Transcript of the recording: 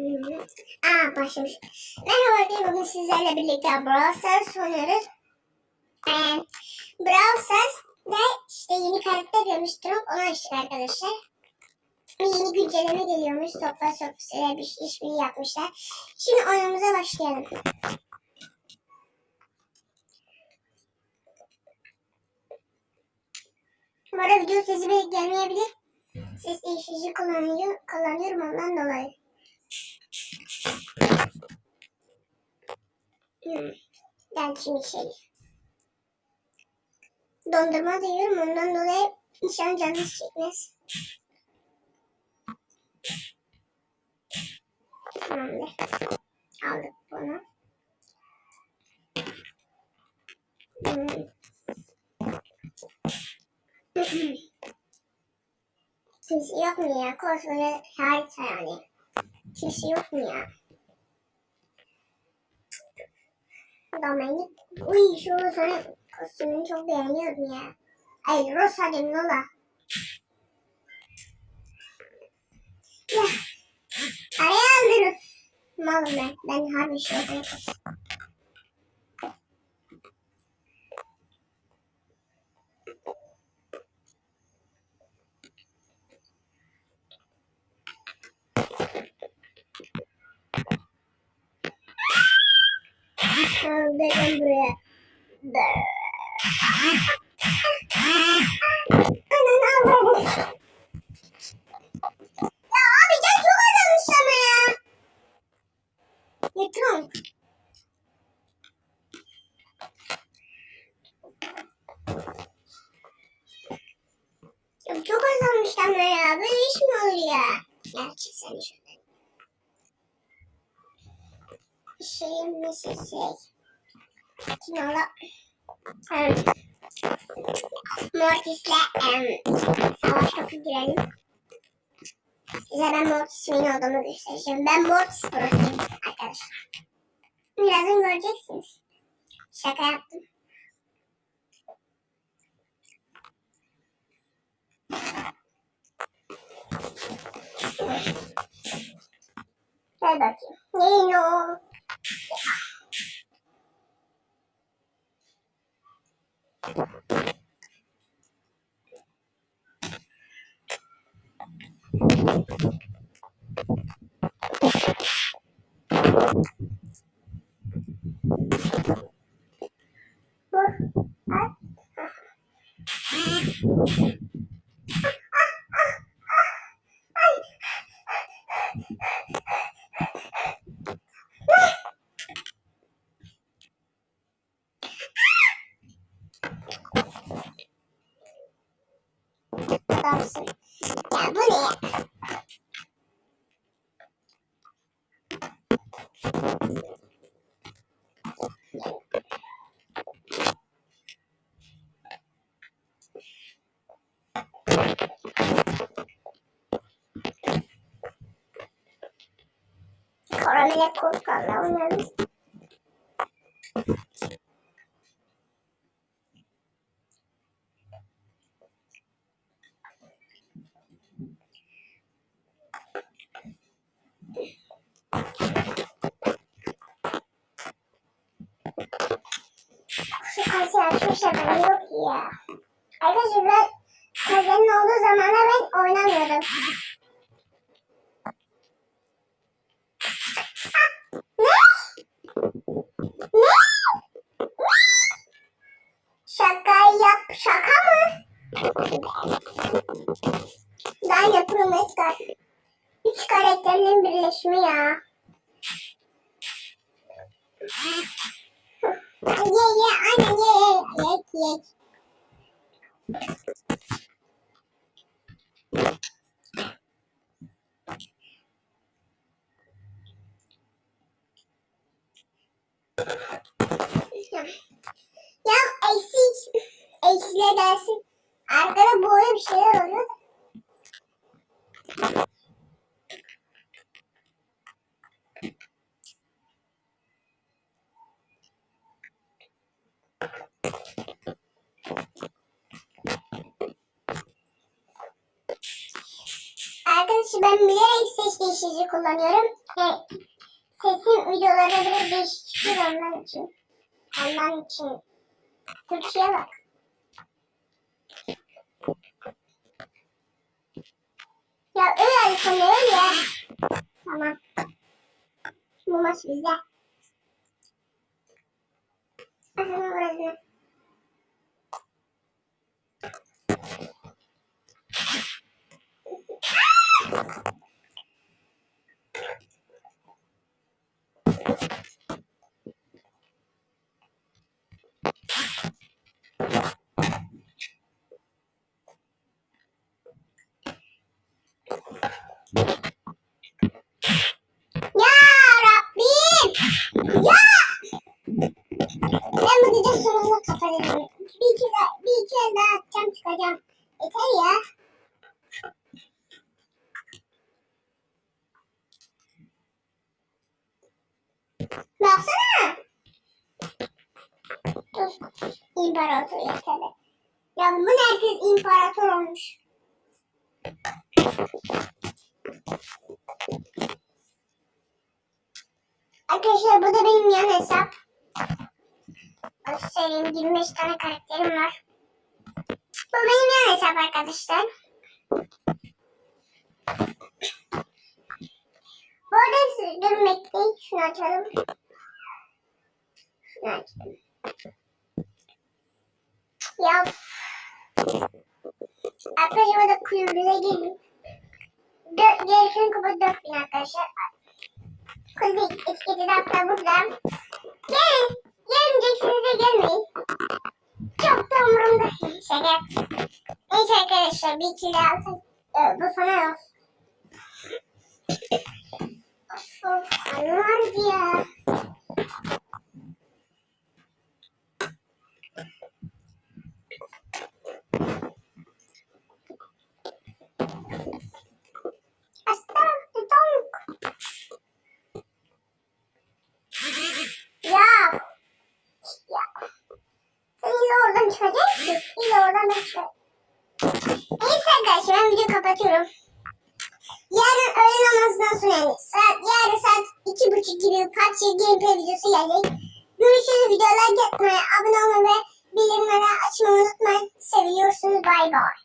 Aa başlamış. Merhaba arkadaşlar bugün sizlerle birlikte Brawl Stars oynuyoruz. Ee, Brawl Stars'da işte yeni karakter görmüştüm. Onu açtık arkadaşlar. Bir yeni güncelleme geliyormuş. Topla sofisler bir işbirliği yapmışlar. Şimdi oyunumuza başlayalım. Bu arada video sesi gelmeyebilir. Ses değiştirici kullanıyor, kullanıyorum ondan dolayı. Hmm. Ben şimdi şey. Dondurma da yiyorum ondan dolayı inşallah canınız çekmez. Tamamdır. Aldık bunu. Kimse yok mu ya? Koskoca harita yani. Kimse yok mu ya? Dominik. Uy şu senin kostümünü çok beğeniyorum ya. Ay Rosa de Nola. Ya. Araya aldırın. Malım ben. Ben harbi şey yapayım. Kaldırın buraya. Anan avradım. Ya abi can çok azalmış ama ya. Yatırım. Ya çok azalmış ama ya. Böyle iş mi olur ya? Gerçi sen şöyle. Şeyin nesi şey. Kinola. Um, Mortis'le um, savaş topu girelim. Size ben Mortis'in olduğumu göstereceğim. Ben Mortis prosuyum arkadaşlar. Birazdan göreceksiniz. Şaka yaptım. Ver bakayım. Neyin o? Dur. Adamsın. Ya bu ne ya? Karamele korkanla oynarım. Şu kasayı açmışlar ben yok ya. Arkadaşlar ben kazenin olduğu zamanda ben oynamıyordum. Şaka yap, şaka mı? Ben yapıyorum Edgar. Üç karakterin birleşimi ya. Ye ye ye. Ya eksik. Eksiyle dersin. Arkada boya bir şeyler oluyor. Ben bilerek ses değiştirici kullanıyorum. Yani sesim videolarda biraz değişiktir ondan için. Ondan için. Türkçe'ye bak. Ya öyle sanıyorum ya. Tamam. Bu maç bizde. Aha burası. Ya Rabbim! Ya! Ben bu gece sonunda kapatacağım. Bir iki, daha, bir iki el daha atacağım çıkacağım. Yeter ya. Baksana. Dur. İmparator yeter. Ya bu herkes imparator olmuş. Arkadaşlar bu da benim yan hesap. Göstereyim 25 tane karakterim var. Bu benim yan hesap arkadaşlar. Bu arada durun bekleyin. Şunu açalım. Şunu açalım. Ya. Arkadaşlar burada kulübüne gelin. Gerisinin kupa 4000 arkadaşlar. Kulübe etiketi de hatta burada. Gelin. Gelmeyeceksiniz gelmeyin. Çok da umurumda. Şaka. Neyse arkadaşlar bir iki daha alsın. Ee, bu sana olsun. Of of anlardı ya. Arkadaşlar ben videoyu kapatıyorum. Yarın öğle namazından sonra yani saat, yarın saat iki buçuk gibi PUBG gameplay videosu gelecek. Görüşürüz videolar yapmayı, abone olmayı ve bildirimleri açmayı unutmayın. Seviyorsunuz. Bay bay.